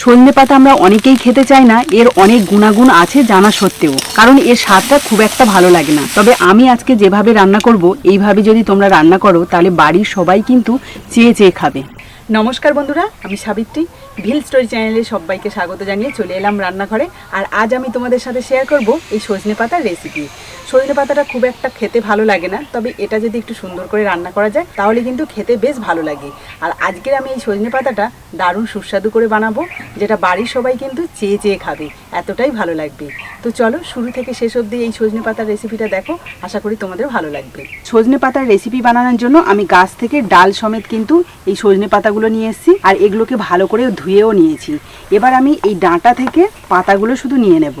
সজনে পাতা আমরা অনেকেই খেতে চাই না, এর অনেক গুণাগুণ আছে জানা সত্ত্বেও। কারণ এর স্বাদটা খুব একটা ভালো লাগে না। তবে আমি আজকে যেভাবে রান্না করব, এইভাবে যদি তোমরা রান্না করো, তাহলে বাড়ির সবাই কিন্তু চেয়ে চেয়ে খাবে। নমস্কার বন্ধুরা, আমি সাবিত্রী। ভিল স্টোরি চ্যানেলে সবাইকে স্বাগত জানিয়ে চলে এলাম রান্নাঘরে। আর আজ আমি তোমাদের সাথে শেয়ার করব এই সজনে পাতার রেসিপি সজনে পাতাটা খুব একটা খেতে ভালো লাগে না, তবে এটা যদি একটু সুন্দর করে রান্না করা যায়, তাহলে কিন্তু খেতে বেশ ভালো লাগে। আর আজকের আমি এই সজনে পাতাটা দারুণ সুস্বাদু করে বানাবো, যেটা বাড়ির সবাই কিন্তু চেয়ে চেয়ে খাবে, এতটাই ভালো লাগবে। তো চলো, শুরু থেকে শেষ অবধি এই সজনে পাতার রেসিপিটা দেখো। আশা করি তোমাদের ভালো লাগবে। সজনে পাতার রেসিপি বানানোর জন্য আমি গাছ থেকে ডাল সমেত কিন্তু এই সজনে পাতাগুলো নিয়ে এসেছি আর এগুলোকে ভালো করে ধুয়েও নিয়েছি। এবার আমি এই ডাঁটা থেকে পাতাগুলো শুধু নিয়ে নেব।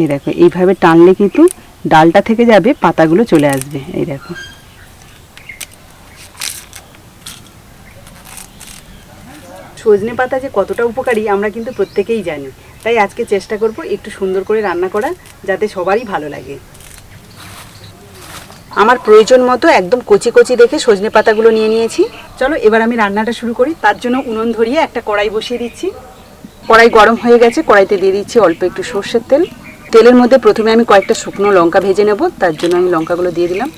এই দেখো, এইভাবে টানলে কিন্তু ডালটা থেকে যাবে, পাতাগুলো চলে আসবে। এই দেখো। সজনে পাতা যে কতটা উপকারী, আমরা কিন্তু প্রত্যেকেই জানি। তাই আজকে চেষ্টা করব একটু সুন্দর করে রান্না করা, যাতে সবারই ভালো লাগে। আমার প্রয়োজন মতো একদম কচি কচি দেখে সজনে পাতাগুলো নিয়ে নিয়েছি। চলো, এবার আমি রান্নাটা শুরু করি। তার জন্য উনুন ধরিয়ে একটা কড়াই বসিয়ে দিচ্ছি। কড়াই গরম হয়ে গেছে, কড়াইতে দিয়ে দিচ্ছি অল্প একটু সর্ষের তেল। তেলের মধ্যে প্রথমে আমি কয়েকটা শুকনো লঙ্কা ভেজে নেব, তার জন্য আমি লঙ্কাগুলো দিয়ে দিলাম।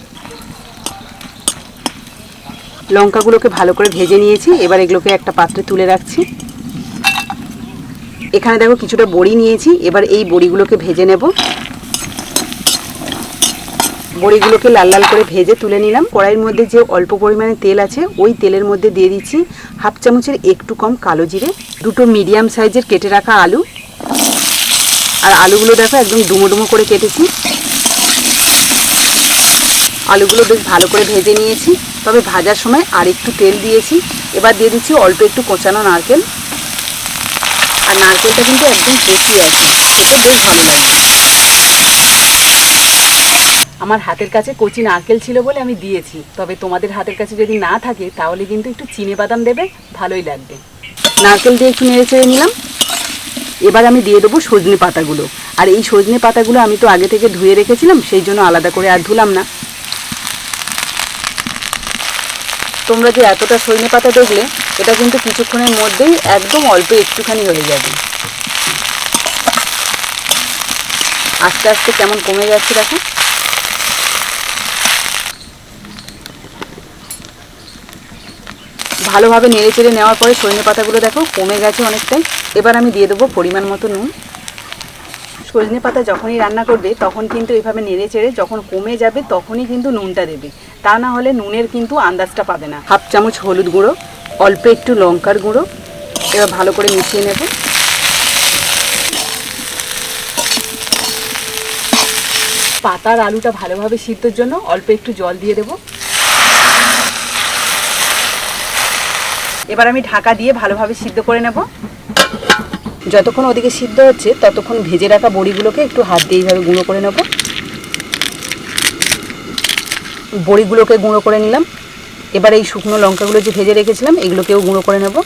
লঙ্কাগুলোকে ভালো করে ভেজে নিয়েছি। এবার এগুলোকে একটা পাত্রে তুলে রাখছি। এখানে দেখো কিছুটা বড়ি নিয়েছি। এবার এই বড়িগুলোকে ভেজে নেব। বড়িগুলোকে লাল লাল করে ভেজে তুলে নিলাম। কড়াইয়ের মধ্যে যে অল্প পরিমাণে তেল আছে, ওই তেলের মধ্যে দিয়ে দিচ্ছি হাফ চামচের একটু কম কালো জিরে, দুটো মিডিয়াম সাইজের কেটে রাখা আলু। আর আলুগুলো দেখো একদম ডুমো ডুমো করে কেটেছি। আলুগুলো বেশ ভালো করে ভেজে নিয়েছি। তবে ভাজার সময় আর একটু তেল দিয়েছি। এবার দিয়ে দিচ্ছি অল্প একটু কোচানো নারকেল। আর নারকেলটা কিন্তু একদম কচি আছে এতে বেশ ভালো লাগবে আমার হাতের কাছে কচি নারকেল ছিল বলে আমি দিয়েছি। তবে তোমাদের হাতের কাছে যদি না থাকে, তাহলে কিন্তু একটু চিনে বাদাম দেবে, ভালোই লাগবে। নারকেল দিয়ে একটু নেড়ে চেড়ে নিলাম। এবার আমি দিয়ে দেবো সজনে পাতাগুলো। আর এই সজনে পাতাগুলো আমি তো আগে থেকে ধুয়ে রেখেছিলাম, সেই জন্য আলাদা করে আর ধুলাম না। তোমরা যে এতটা সজনে পাতা দেখলে, এটা কিন্তু কিছুক্ষণের মধ্যেই একদম অল্প একটুখানি হয়ে যাবে। আস্তে আস্তে কেমন কমে যাচ্ছে দেখো। ভালোভাবে নেড়ে চেড়ে নেওয়ার পরে সজনে পাতাগুলো দেখো কমে গেছে অনেকটাই। এবার আমি দিয়ে দেবো পরিমাণ মতো নুন। সজনে পাতা যখনই রান্না করবে, তখন কিন্তু এইভাবে নেড়ে চেড়ে যখন কমে যাবে, তখনই কিন্তু নুনটা দেবে। তা না হলে নুনের কিন্তু আন্দাজটা পাবে না। হাফ চামচ হলুদ গুঁড়ো, অল্প একটু লঙ্কার গুঁড়ো, এবার ভালো করে মিশিয়ে নেব। পাতার আলুটা ভালোভাবে সিদ্ধর জন্য অল্প একটু জল দিয়ে দেবো। এবার আমি ঢাকা দিয়ে ভালোভাবে সিদ্ধ করে নেব। যতক্ষণ ওদিকে সিদ্ধ হচ্ছে, ততক্ষণ ভেজে রাখা বড়িগুলোকে একটু হাত দিয়ে এইভাবে গুঁড়ো করে নেব। বড়িগুলোকে গুঁড়ো করে নিলাম। এবার এই শুকনো লঙ্কাগুলো যে ভেজে রেখেছিলাম, এগুলোকেও গুঁড়ো করে নেব।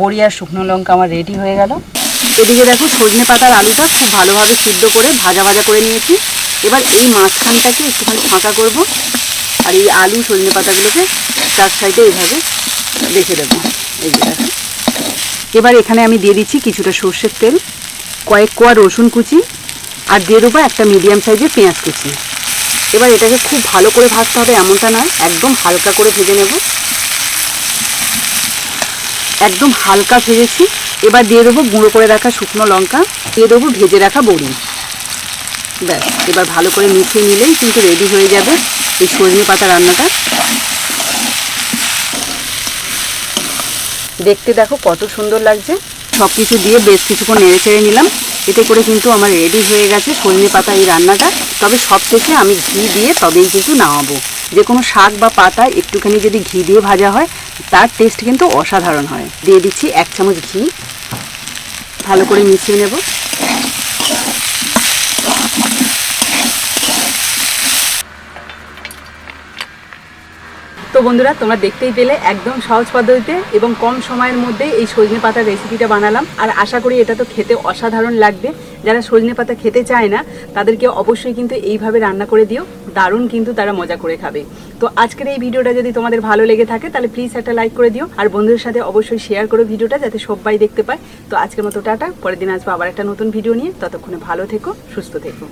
বড়ি আর শুকনো লঙ্কা আমার রেডি হয়ে গেল। এদিকে দেখো সজনে পাতার আলুটা খুব ভালোভাবে সিদ্ধ করে ভাজা ভাজা করে নিয়েছি। এবার এই মাঝখানটাকে একটুখানি ফাঁকা করব। আর এই আলু সজনে পাতাগুলোকে চার সাইডে এইভাবে রেখে দেবো। এই যে দেখো। এবার এখানে আমি দিয়ে দিচ্ছি কিছুটা সর্ষের তেল, কয়েক কোয়া রসুন কুচি আর দিয়ে দেবো একটা মিডিয়াম সাইজের পেঁয়াজ কুচি। এবার এটাকে খুব ভালো করে ভাজতে হবে, এমনটা নয়, একদম হালকা করে ভেজে নেব। একদম হালকা ভেজেছি। এবার দিয়ে দেবো গুঁড়ো করে রাখা শুকনো লঙ্কা, দিয়ে দেবো ভেজে রাখা বড়ি। ব্যাস, এবার ভালো করে মিশিয়ে নিলেই কিন্তু রেডি হয়ে যাবে এই সজনে পাতা রান্নাটা। দেখতে দেখো কত সুন্দর লাগছে। সব কিছু দিয়ে বেশ কিছুক্ষণ নেড়ে চেড়ে নিলাম। এতে করে কিন্তু আমার রেডি হয়ে গেছে সজনে পাতা এই রান্নাটা। তবে সব শেষে আমি ঘি দিয়ে তবেই কিন্তু নামাবো। যে কোনো শাক বা পাতা একটুখানি যদি ঘি দিয়ে ভাজা হয়, তার টেস্ট কিন্তু অসাধারণ হয়। দিয়ে দিচ্ছি এক চামচ ঘি। ভালো করে মিশিয়ে নেব। তো বন্ধুরা, তোমরা দেখতেই পেলে একদম সহজ পদ্ধতিতে এবং কম সময়ের মধ্যে এই সজনে পাতার রেসিপিটা বানালাম। আর আশা করি এটা তো খেতে অসাধারণ লাগবে। যারা সজনে পাতা খেতে চায় না, তাদেরকে অবশ্যই কিন্তু এইভাবে রান্না করে দিও। দারুণ কিন্তু তারা মজা করে খাবে। তো আজকের এই ভিডিওটা যদি তোমাদের ভালো লেগে থাকে, তাহলে প্লিজ একটা লাইক করে দিও। আর বন্ধুদের সাথে অবশ্যই শেয়ার করো ভিডিওটা যাতে সবাই দেখতে পায়। তো আজকের মতো টাটা, পরের দিন আসব আবার একটা নতুন ভিডিও নিয়ে। ততক্ষণে ভালো থেকো, সুস্থ থেকো।